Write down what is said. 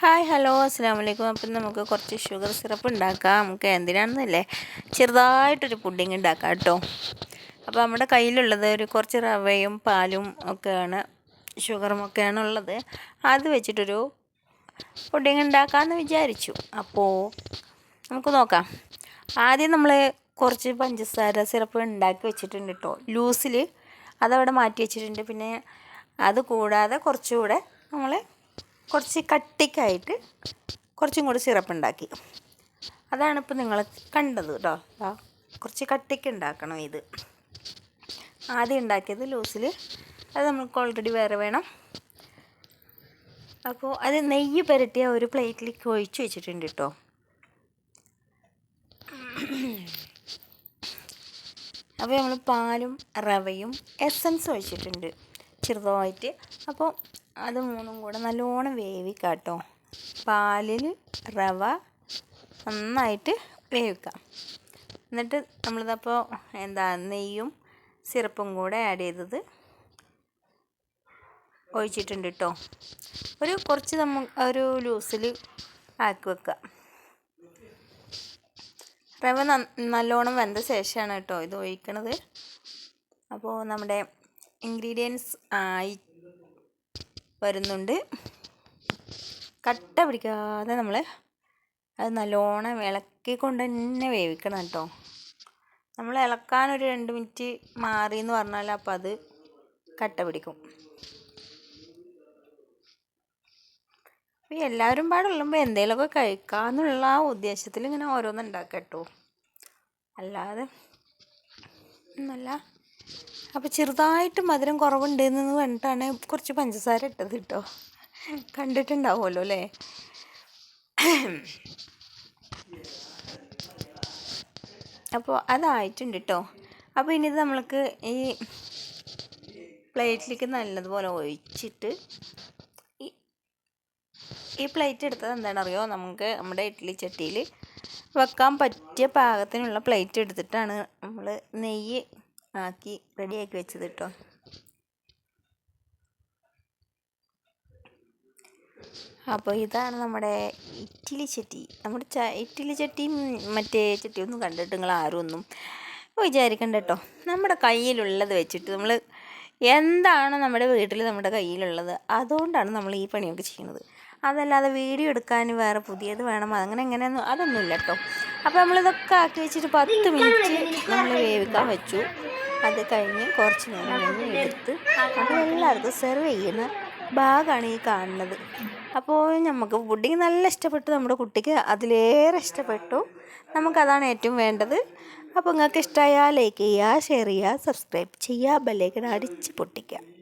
Hi hello അസ്സാം വലൈക്കും അപ്പം നമുക്ക് കുറച്ച് ഷുഗർ സിറപ്പ് ഉണ്ടാക്കാം. നമുക്ക് എന്തിനാണെന്നല്ലേ ചെറുതായിട്ടൊരു പുഡിങ് ഉണ്ടാക്കാം കേട്ടോ. അപ്പോൾ നമ്മുടെ കയ്യിലുള്ളത് ഒരു കുറച്ച് റവയും പാലും ഒക്കെയാണ്. ഷുഗറും ഒക്കെയാണ് ഉള്ളത്. അത് വെച്ചിട്ടൊരു പുഡിങ് ഉണ്ടാക്കാമെന്ന് വിചാരിച്ചു. അപ്പോൾ നമുക്ക് നോക്കാം. ആദ്യം നമ്മൾ കുറച്ച് പഞ്ചസാര സിറപ്പ് ഉണ്ടാക്കി വെച്ചിട്ടുണ്ട് കേട്ടോ. ലൂസിൽ അതവിടെ മാറ്റി വെച്ചിട്ടുണ്ട്. പിന്നെ അത് കൂടാതെ കുറച്ചുകൂടെ നമ്മൾ കുറച്ച് കട്ടിക്കായിട്ട് കുറച്ചും കൂടി സിറപ്പ് ഉണ്ടാക്കി അതാണ് ഇപ്പോൾ നിങ്ങൾ കണ്ടത് കേട്ടോ. കുറച്ച് കട്ടിക്ക് ഉണ്ടാക്കണം ഇത്. ആദ്യം ഉണ്ടാക്കിയത് ലൂസിൽ അത് നമുക്ക് ഓൾറെഡി വേറെ വേണം. അപ്പോൾ അത് നെയ്യ് പുരട്ടിയ ഒരു പ്ലേറ്റിലേക്ക് ഒഴിച്ചു വെച്ചിട്ടുണ്ട് കേട്ടോ. അപ്പോൾ നമ്മൾ പാലും റവയും എസൻസ് ഒഴിച്ചിട്ടുണ്ട് ചെറുതായിട്ട്. അപ്പോൾ അത് മൂന്നും കൂടെ നല്ലോണം വേവിക്കാം കേട്ടോ പാലിൽ റവ നന്നായിട്ട് വേവിക്കാം. എന്നിട്ട് നമ്മളിതപ്പോൾ എന്താ നെയ്യും സിറപ്പും കൂടെ ആഡ് ചെയ്തത് ഒഴിച്ചിട്ടുണ്ട് കേട്ടോ ഒരു കുറച്ച് നമ്മ ഒരു ലൂസിൽ ആക്കി വെക്കുക റവ നല്ലോണം വെന്ത ശേഷമാണ് കേട്ടോ ഇത് ഒഴിക്കണത്. അപ്പോൾ നമ്മുടെ ഇൻഗ്രീഡിയൻസ് ആയി വരുന്നുണ്ട്. കട്ട പിടിക്കാതെ നമ്മൾ അത് നല്ലോണം ഇളക്കിക്കൊണ്ട് തന്നെ വേവിക്കണം കേട്ടോ. നമ്മൾ ഇളക്കാൻ ഒരു രണ്ട് മിനിറ്റ് മാറി എന്ന് പറഞ്ഞാൽ അപ്പം അത് കട്ട പിടിക്കും. അപ്പോൾ എല്ലാവരും പാടുള്ളുമ്പോൾ എന്തെങ്കിലുമൊക്കെ കഴിക്കാമെന്നുള്ള ആ ഉദ്ദേശത്തിൽ ഇങ്ങനെ ഓരോന്ന് ഉണ്ടാക്കാം കേട്ടോ. അല്ലാതെ നല്ല അപ്പോൾ ചെറുതായിട്ട് മധുരം കുറവുണ്ടെന്ന് പറഞ്ഞിട്ടാണ് കുറച്ച് പഞ്ചസാര ഇട്ടത് കേട്ടോ. കണ്ടിട്ടുണ്ടാവുമല്ലോ അല്ലേ? അപ്പോൾ അതായിട്ടുണ്ട് കേട്ടോ. അപ്പോൾ ഇനി ഇത് നമ്മൾക്ക് ഈ പ്ലേറ്റിലേക്ക് നല്ലതുപോലെ ഒഴിച്ചിട്ട് ഈ പ്ലേറ്റ് എടുത്തത് എന്താണെന്നറിയോ? നമുക്ക് നമ്മുടെ ഇഡ്ഡലി ചട്ടിയിൽ വെക്കാൻ പറ്റിയ പാകത്തിനുള്ള പ്ലേറ്റ് എടുത്തിട്ടാണ് നമ്മൾ നെയ്യ് ആക്കി റെഡിയാക്കി വെച്ചത് കേട്ടോ അപ്പോൾ ഇതാണ് നമ്മുടെ ഇഡ്ഡലി ചട്ടി. നമ്മുടെ ച ഇഡ്ഡലി ചട്ടിയും മറ്റേ ചട്ടിയൊന്നും കണ്ടിട്ട് നിങ്ങൾ ആരും ഒന്നും വിചാരിക്കണ്ട കേട്ടോ നമ്മുടെ കയ്യിലുള്ളത് വെച്ചിട്ട് നമ്മൾ എന്താണ് നമ്മുടെ വീട്ടിൽ നമ്മുടെ കയ്യിലുള്ളത് അതുകൊണ്ടാണ് നമ്മൾ ഈ പണിയൊക്കെ ചെയ്യുന്നത്. അതല്ലാതെ വീഡിയോ എടുക്കാൻ വേറെ പുതിയത് വേണം അങ്ങനെ എങ്ങനെയൊന്നും അതൊന്നുമില്ല കേട്ടോ അപ്പോൾ നമ്മളിതൊക്കെ ആക്കി വെച്ചിട്ട് പത്ത് മിനിറ്റ് നമ്മൾ വേവിക്കാൻ വെച്ചു. അത് കഴിഞ്ഞ് കുറച്ച് നേരം കഴിഞ്ഞ് എടുത്ത് നമ്മളെല്ലാവർക്കും സെർവ് ചെയ്യുന്ന ഭാഗമാണ് ഈ കാണുന്നത്. അപ്പോൾ നമുക്ക് പുഡിങ് നല്ല ഇഷ്ടപ്പെട്ടു. നമ്മുടെ കുട്ടിക്ക് അതിലേറെ ഇഷ്ടപ്പെട്ടു. നമുക്കതാണ് ഏറ്റവും വേണ്ടത്. അപ്പോൾ നിങ്ങൾക്ക് ഇഷ്ടമായാൽ ലൈക്ക് ചെയ്യുക ഷെയർ ചെയ്യുക സബ്സ്ക്രൈബ് ചെയ്യുക ബെല്ലൈക്കൺ അടിച്ച് പൊട്ടിക്കുക.